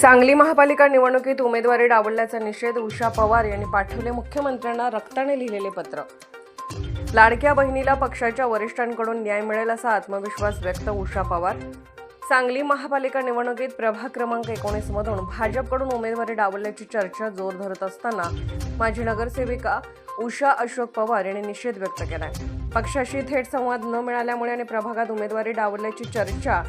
सांगली महापालिका निवडणुकीत उमेदवारी डावलल्याचा निषेध उषा पवार यांनी पाठवले. मुख्यमंत्र्यांना रक्ताने लिहिलेले पत्र. लाडक्या बहिणीला पक्षाच्या वरिष्ठांकडून न्याय मिळेल असा आत्मविश्वास व्यक्त उषा पवार. सांगली महापालिका निवडणुकीत प्रभाग क्रमांक एकोणीस मधून भाजपकडून उमेदवारी डावलल्याची चर्चा जोर धरत असताना माजी नगरसेविका उषा अशोक पवार यांनी निषेध व्यक्त केलाय. पक्षाशी थेट संवाद न मिळाल्यामुळे आणि प्रभागात उमेदवारी डावलल्याची चर्चा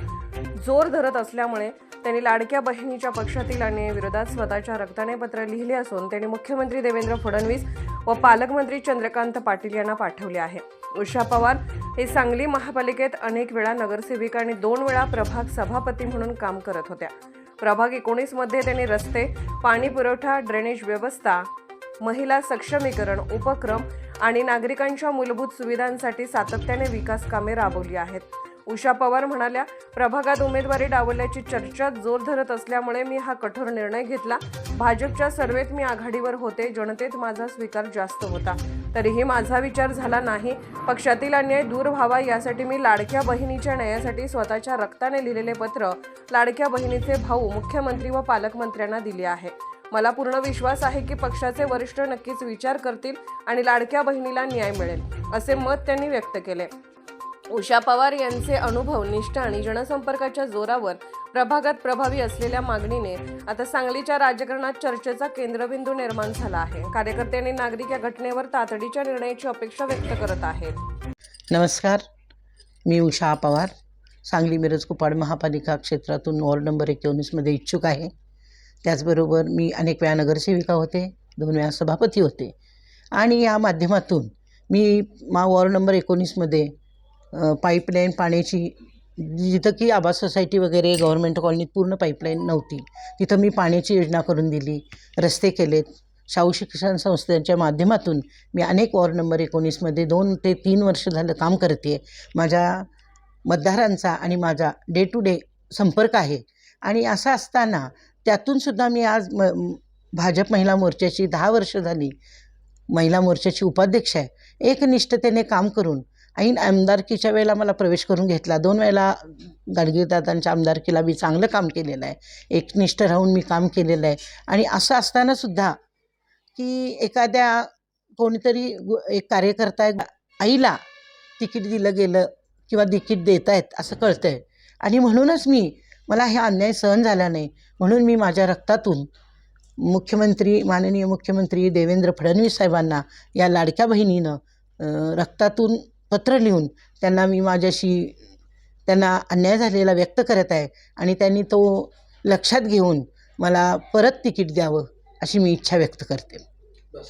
जोर धरत असल्यामुळे त्यांनी लाडक्या बहिणीच्या पक्षातील आणि विरोधात स्वतःच्या रक्ताने पत्र लिहिले असून त्यांनी मुख्यमंत्री देवेंद्र फडणवीस व पालकमंत्री चंद्रकांत पाटील यांना पाठवले आहे. उषा पवार हे सांगली महापालिकेत अनेक वेळा नगरसेविका आणि दोन वेळा प्रभाग सभापती म्हणून काम करत होत्या. प्रभाग एकोणीसमध्ये त्यांनी रस्ते पाणी पुरवठा ड्रेनेज व्यवस्था महिला सक्षमीकरण उपक्रम आणि नागरिकांच्या मूलभूत सुविधांसाठी सातत्याने विकास कामे राबवली आहेत. उषा पवार म्हणाल्या प्रभागात उमेदवारी डावलल्याची चर्चा जोर धरत असल्यामुळे मी हा कठोर निर्णय घेतला. भाजपच्या सर्वेत मी आघाडीवर होते जनतेत माझा स्वीकार जास्त होता. तरीही माझा विचार झाला नाही. पक्षातील अन्याय दूर व्हावा यासाठी मी लाडक्या बहिणीच्या न्यायासाठी स्वतःच्या रक्ताने लिहिलेले पत्र लाडक्या बहिणीचे भाऊ मुख्यमंत्री व पालकमंत्र्यांना दिले आहे. मला पूर्ण विश्वास आहे की पक्षाचे वरिष्ठ नक्कीच विचार करतील आणि लाडक्या बहिणीला न्याय मिळेल असे मत त्यांनी व्यक्त केले. उषा पवार यांचे अनुभव निष्ठा आणि जनसंपर्काच्या जोरावर प्रभागात प्रभावी असलेल्या मागणीने आता सांगलीच्या राजकारणात चर्चेचा केंद्रबिंदू निर्माण झाला आहे. कार्यकर्ते आणि नागरिक या घटनेवर तातडीच्या निर्णयाची अपेक्षा व्यक्त करत आहेत. नमस्कार. मी उषा पवार. सांगली मिरज कुपाड महापालिका क्षेत्रातून वॉर्ड नंबर एकोणीसमध्ये इच्छुक आहे. त्याचबरोबर मी अनेक वेळा नगरसेविका होते दोन वेळा सभापती होते. आणि या माध्यमातून मी मा वॉर्ड नंबर एकोणीसमध्ये पाईपलाईन पाण्याची जिथं की आवास सोसायटी वगैरे गव्हर्मेंट कॉलनीत पूर्ण पाईपलाईन नव्हती. तिथं मी पाण्याची योजना करून दिली रस्ते केलेत. शाहू शिक्षण संस्थेच्या माध्यमातून मी अनेक वॉर्ड नंबर एकोणीसमध्ये दोन ते तीन वर्ष झालं काम करते माझ्या मतदारांचा आणि माझा डे टू डे संपर्क आहे. आणि असं असताना त्यातूनसुद्धा मी आज म म- भाजप महिला मोर्चाची दहा वर्ष झाली. महिला मोर्चाची उपाध्यक्ष आहे. एकनिष्ठतेने काम करून ऐन आमदारकीच्या वेळेला मला प्रवेश करून घेतला. दोन वेळेला गाडगीरदादांच्या आमदारकीला मी चांगलं काम केलेलं आहे. एकनिष्ठ राहून मी काम केलेलं आहे. आणि असं असतानासुद्धा की एखाद्या कोणीतरी गु- एक कार्यकर्ता आईला तिकीट दिलं गेलं किंवा तिकीट देत आहेत असं कळतं आहे आणि म्हणूनच मी मला हे अन्याय सहन झाला नाही. म्हणून मी माझ्या रक्तातून मुख्यमंत्री माननीय मुख्यमंत्री देवेंद्र फडणवीस साहेबांना या लाडक्या बहिणीनं रक्तातून पत्र लिहून त्यांना मी माझ्याशी त्यांना अन्याय झालेला व्यक्त करत आहे आणि त्यांनी तो लक्षात घेऊन मला परत तिकीट द्यावं अशी मी इच्छा व्यक्त करते. बस.